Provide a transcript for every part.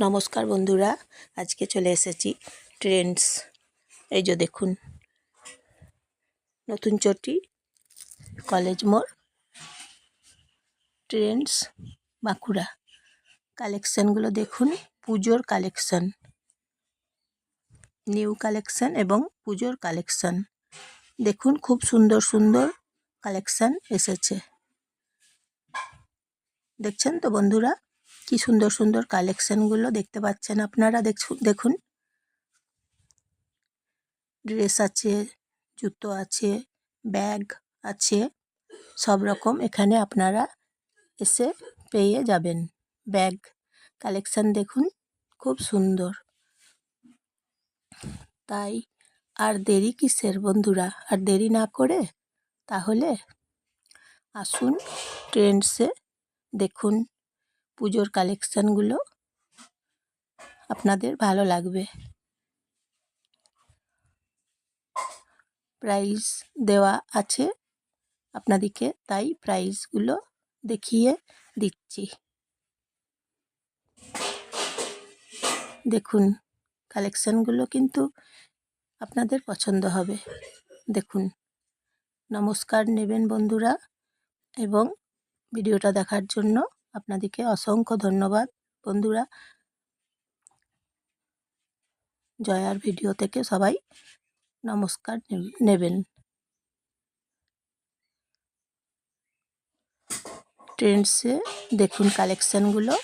নমস্কার বন্ধুরা, আজকে চলে এসেছি ট্রেন্ডস। এই যে দেখুন, নতুন চটি, কলেজ মোড়, ট্রেন্ডস, বাঁকুড়া। কালেকশানগুলো দেখুন, পুজোর কালেকশান, নিউ কালেকশান এবং পুজোর কালেকশান। দেখুন, খুব সুন্দর সুন্দর কালেকশান এসেছে। দেখছেন তো বন্ধুরা? কি সুন্দর সুন্দর কালেকশনগুলো দেখতে পাচ্ছেন আপনারা? দেখুন। ড্রেস আছে, জুতো আছে ব্যাগ আছে, সব রকম এখানে আপনারা এসে পেয়ে যাবেন। ব্যাগ কালেকশন দেখুন, খুব সুন্দর। তাই আর দেরি কিসের বন্ধুরা? আর দেরি না করে তাহলে আসুন ট্রেন্ডসে দেখুন। পুজোর কালেকশানগুলো আপনাদের ভালো লাগবে। প্রাইস দেওয়া আছে আপনাদেরকে, তাই প্রাইসগুলো দেখিয়ে দিচ্ছি। দেখুন কালেকশানগুলো কিন্তু আপনাদের পছন্দ হবে। দেখুন, নমস্কার নেবেন বন্ধুরা, এবং ভিডিওটা দেখার জন্য আপনাদেরকে অসংখ্য ধন্যবাদ। বন্ধুরা, জয়ার ভিডিও থেকে সবাই নমস্কার নেবেন। ট্রেন্ডসে দেখুন কালেকশানগুলো।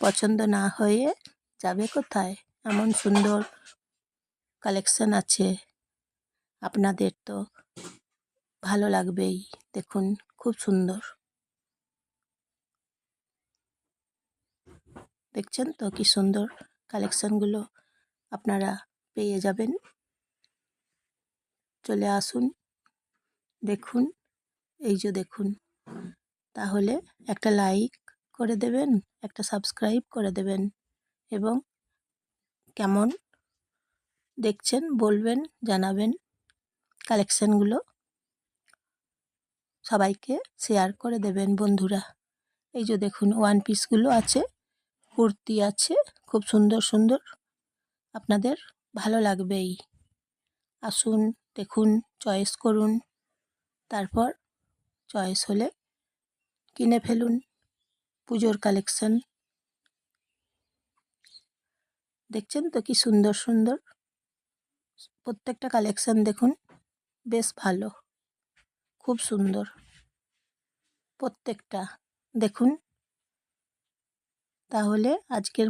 পছন্দ না হয়ে যাবে কোথায়? এমন সুন্দর কালেকশান আছে। আপনাদের তো ভালো লাগবেই। দেখুন, খুব সুন্দর। দেখছেন তো কি সুন্দর কালেকশানগুলো আপনারা পেয়ে যাবেন। চলে আসুন, দেখুন, এই যে দেখুন। তাহলে একটা লাইক করে দেবেন, একটা সাবস্ক্রাইব করে দেবেন এবং কেমন দেখছেন, বলবেন, জানাবেন কালেকশানগুলো সবাইকে শেয়ার করে দেবেন বন্ধুরা। এই যে দেখুন ওয়ান পিসগুলো আছে। কুর্তি আছে, খুব সুন্দর সুন্দর। আপনাদের ভালো লাগবেই। আসুন, দেখুন, চয়েস করুন। তারপর চয়েস হলে কিনে ফেলুন পুজোর কালেকশন। দেখছেন তো কি সুন্দর সুন্দর? প্রত্যেকটা কালেকশন দেখুন, বেশ ভালো, খুব সুন্দর। প্রত্যেকটা, দেখুন। তাহলে আজকের